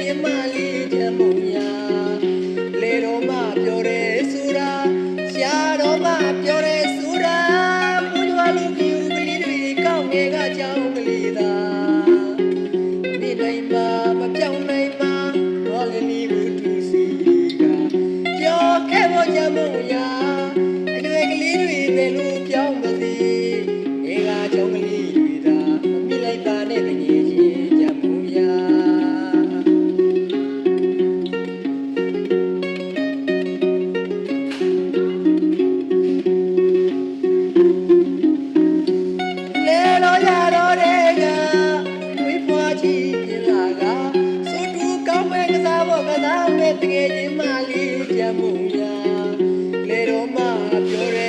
မြမလေးချက်မုံညာလေတော်မပြောတယ်ဆိုတာရှားတော်မပြောတယ်ဆိုတာပူရွာလူပြူကလေးတွေကောင်းငယ်ကကြောင်းကလေးသာမိတိုင်းမှာမပြောင်းနိုင်မှာတော့လည်းနီးဘူးသူစီကပြောခဲ့ဖို့ချက်မုံညာအတွေ့ကလေးတွေပဲလို့ပြောင်းပါစေ your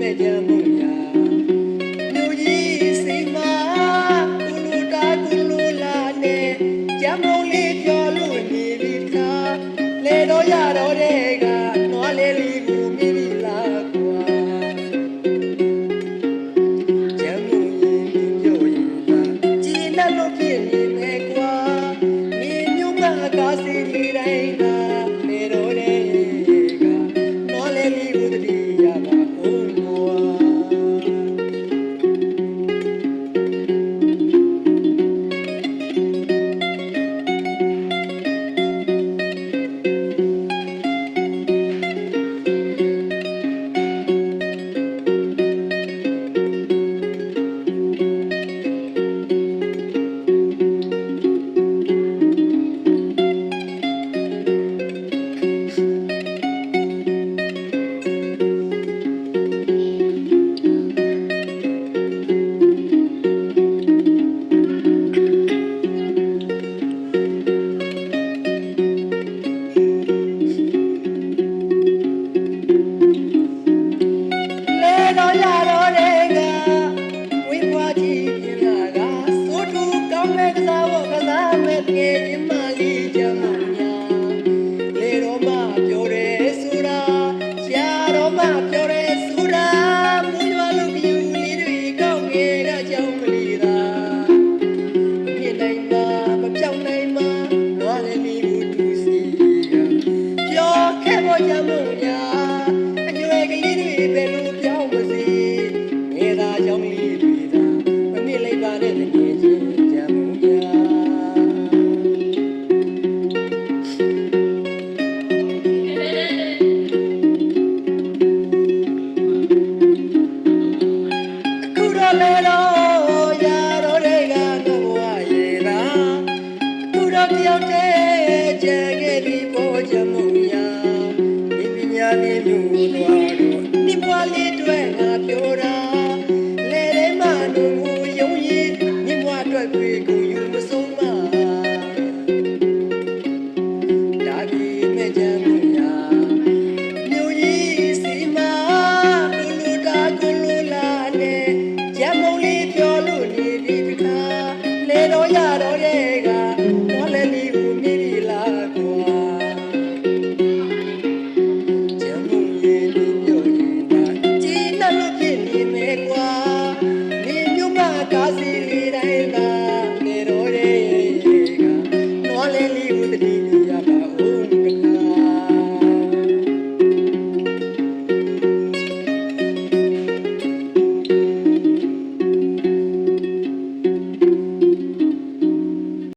မဲ့ကြမှုညာလူကြီးစိမကုလူတာကုလူလာနဲ့ကြမုံလေးပြောလို့နေပြီခါလေတော့ရတော့တယ် ပြောတယ်ဆိုတာရှာတော့မှပြော ရောက်တဲ့ကြံခဲ့ဒီပေါ်ချမုံညာဒီပညာလေးမျိုးတော်တို့ဒီပွားလေးတွေငါပြောတာလေထဲမှာတို့ကိုယုံရည်မြင့်ဘွားအတွက်ပြေကုန်